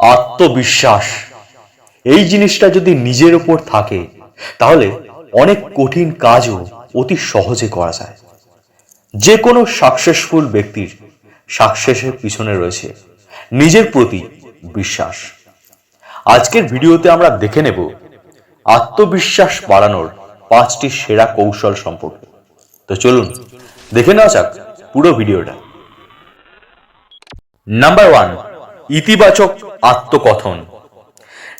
আত্মবিশ্বাস। এই জিনিসটা যদি নিজের উপর থাকে, তাহলে অনেক কঠিন কাজও অতি সহজে করা যায়। যে কোনো সাকসেসফুল ব্যক্তির সাকসেসের পিছনে রয়েছে নিজের প্রতি বিশ্বাস। আজকের ভিডিওতে আমরা দেখে নেব আত্মবিশ্বাস বাড়ানোর পাঁচটি সেরা কৌশল সম্পর্কে। তো চলুন, দেখে নেওয়া যাক পুরো ভিডিওটা। নাম্বার ওয়ান ইতিবাচক আত্মকথন।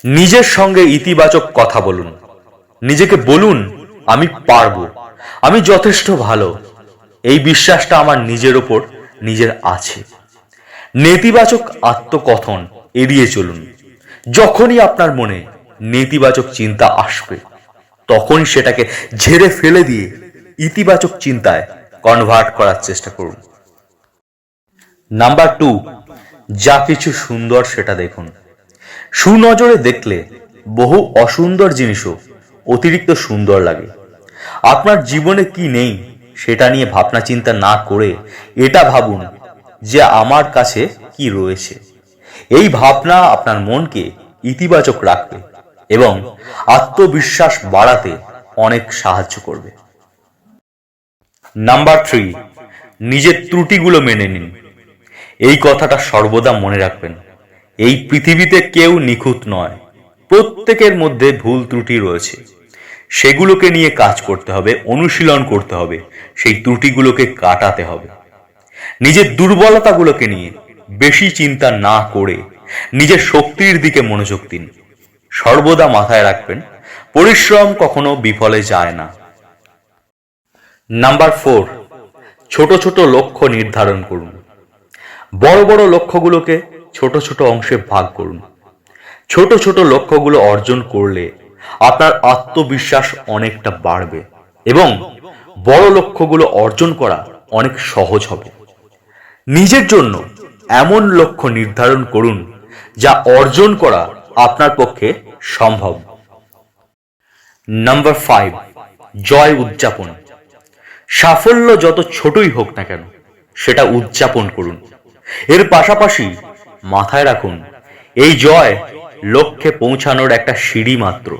নিজের সঙ্গে ইতিবাচক কথা বলুন। নিজেকে বলুন, আমি পারব। আমি যথেষ্ট ভালো। এই বিশ্বাসটা আমার নিজের ওপর নিজের আছে। নেতিবাচক আত্মকথন এড়িয়ে চলুন। যখনই আপনার মনে নেতিবাচক চিন্তা আসবে, তখনই সেটাকে ঝেড়ে ফেলে দিয়ে ইতিবাচক চিন্তায় কনভার্ট করার চেষ্টা করুন। নাম্বার টু যা কিছু সুন্দর সেটা দেখুন। সুনজরে দেখলে বহু অসুন্দর জিনিসও অতিরিক্ত সুন্দর লাগে। আপনার জীবনে কি নেই সেটা নিয়ে ভাবনা চিন্তা না করে এটা ভাবুন যে আমার কাছে কি রয়েছে। এই ভাবনা আপনার মনকে ইতিবাচক রাখবে এবং আত্মবিশ্বাস বাড়াতে অনেক সাহায্য করবে। নাম্বার থ্রি, নিজের ত্রুটিগুলো মেনে নিন। এই কথাটা সর্বদা মনে রাখবেন। এই পৃথিবীতে কেউ নিখুঁত নয়। প্রত্যেকের মধ্যে ভুল ত্রুটি রয়েছে। সেগুলোকে নিয়ে কাজ করতে হবে, অনুশীলন করতে হবে, সেই ত্রুটিগুলোকে কাটাতে হবে। নিজের দুর্বলতাগুলোকে নিয়ে বেশি চিন্তা না করে নিজের শক্তির দিকে মনোযোগ দিন। সর্বদা মাথায় রাখবেন, পরিশ্রম কখনো বিফলে যায় না। নাম্বার ফোর, ছোট ছোট লক্ষ্য নির্ধারণ করুন। বড় বড় লক্ষ্যগুলোকে ছোট ছোট অংশে ভাগ করুন। ছোট ছোট লক্ষ্যগুলো অর্জন করলে আপনার আত্মবিশ্বাস অনেকটা বাড়বে এবং বড় লক্ষ্যগুলো অর্জন করা অনেক সহজ হবে। নিজের জন্য এমন লক্ষ্য নির্ধারণ করুন যা অর্জন করা আপনার পক্ষে সম্ভব। নাম্বার ফাইভ, জয় উদযাপন। সাফল্য যত ছোটই হোক না কেন, সেটা উদযাপন করুন। এর পাশাপাশি মাথায় রাখুন এই জয় লক্ষ্যে পৌঁছানোর একটা সিঁড়ি মাত্র।